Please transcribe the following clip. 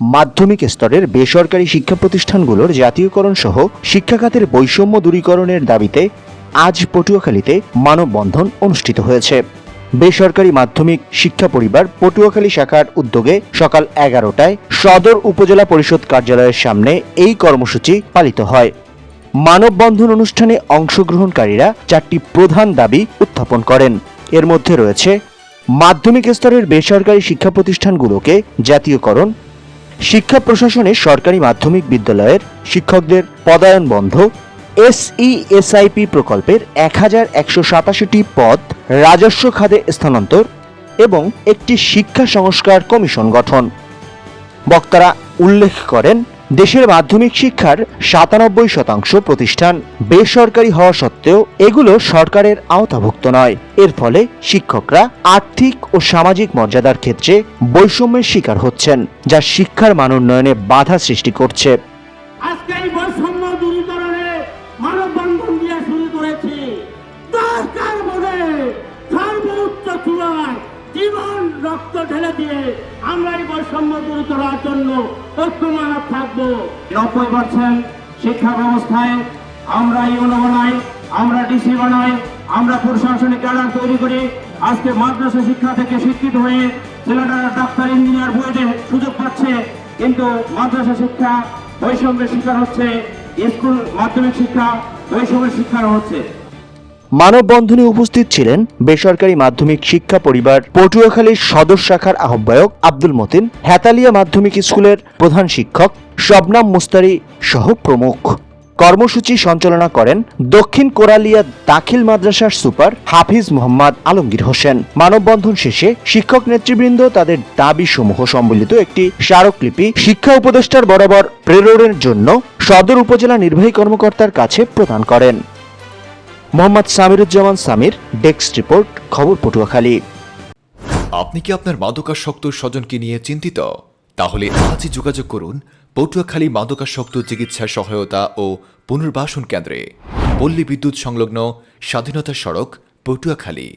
মাধ্যমিক স্তরের বেসরকারি শিক্ষা প্রতিষ্ঠানগুলোর জাতীয়করণ সহ শিক্ষাখাতের বৈষম্য দূরীকরণের দাবিতে আজ পটুয়াখালীতে মানববন্ধন অনুষ্ঠিত হয়েছে। বেসরকারি মাধ্যমিক শিক্ষা পরিবার পটুয়াখালী শাখার উদ্যোগে সকাল এগারোটায় সদর উপজেলা পরিষদ কার্যালয়ের সামনে এই কর্মসূচি পালিত হয়। মানববন্ধন অনুষ্ঠানে অংশগ্রহণকারীরা চারটি প্রধান দাবি উত্থাপন করেন। এর মধ্যে রয়েছে, মাধ্যমিক স্তরের বেসরকারি শিক্ষা প্রতিষ্ঠানগুলোকে জাতীয়করণ শিক্ষা প্রশাসনে সরকারি মাধ্যমিক বিদ্যালয়ের শিক্ষকদের পদায়ন বন্ধ, এসইএসআইপি প্রকল্পের এক হাজার একশো সাতাশিটি পদ রাজস্ব খাতে স্থানান্তর এবং একটি শিক্ষা সংস্কার কমিশন গঠন। বক্তারা উল্লেখ করেন দেশের মাধ্যমিক শিক্ষার সাতানব্বই শতাংশ প্রতিষ্ঠান বেসরকারি হওয়া সত্ত্বেও এগুলো সরকারের আওতাভুক্ত নয়। এর ফলে শিক্ষকরা আর্থিক ও সামাজিক মর্যাদার ক্ষেত্রে বৈষম্যের শিকার হচ্ছেন, যা শিক্ষার মান উন্নয়নে বাধা সৃষ্টি করছে। রক্ত ঢেলে দিয়ে আমরা এই বৈষম্য দূর করার জন্য ঐক্যমানব থাকব। নব্বই পার্সেন্ট শিক্ষা ব্যবস্থায় আমরা ইউনো বানাই, আমরা ডিসি বানাই, আমরা প্রশাসনিক ক্যাডার তৈরি করি। আজকে মাদ্রাসা শিক্ষা থেকে শিক্ষিত হয়ে ছেলেরা ডাক্তার, ইঞ্জিনিয়ার বইতে সুযোগ পাচ্ছে, কিন্তু মাদ্রাসা শিক্ষা বৈষম্যের শিকার হচ্ছে, স্কুল মাধ্যমিক শিক্ষা বৈষম্যের শিকার হচ্ছে। মানববন্ধনে উপস্থিত ছিলেন বেসরকারি মাধ্যমিক শিক্ষা পরিবার পটুয়াখালীর সদর শাখার আহ্বায়ক আব্দুল মতিন, হেতালিয়া মাধ্যমিক স্কুলের প্রধান শিক্ষক শবনাম মুস্তারি সহ প্রমুখ। কর্মসূচি সঞ্চালনা করেন দক্ষিণ কোরালিয়া দাখিল মাদ্রাসার সুপার হাফিজ মোহাম্মদ আলমগীর হোসেন। মানববন্ধন শেষে শিক্ষক নেতৃবৃন্দ তাদের দাবি সমূহ সম্বলিত একটি স্মারকলিপি শিক্ষা উপদেষ্টার বরাবর প্রেরণের জন্য সদর উপজেলা নির্বাহী কর্মকর্তার কাছে প্রদান করেন। মোহাম্মদ সামিরুজ্জামান সামির, ডেস্ক রিপোর্ট, খবর পটুয়াখালী। আপনি কি আপনার মাদকাসক্ত স্বজনকে নিয়ে চিন্তিত? তাহলে আজই যোগাযোগ করুন পটুয়াখালী মাদকাসক্ত চিকিৎসা সহায়তা ও পুনর্বাসন কেন্দ্রে। পল্লী বিদ্যুৎ সংলগ্ন স্বাধীনতা সড়ক, পটুয়াখালী।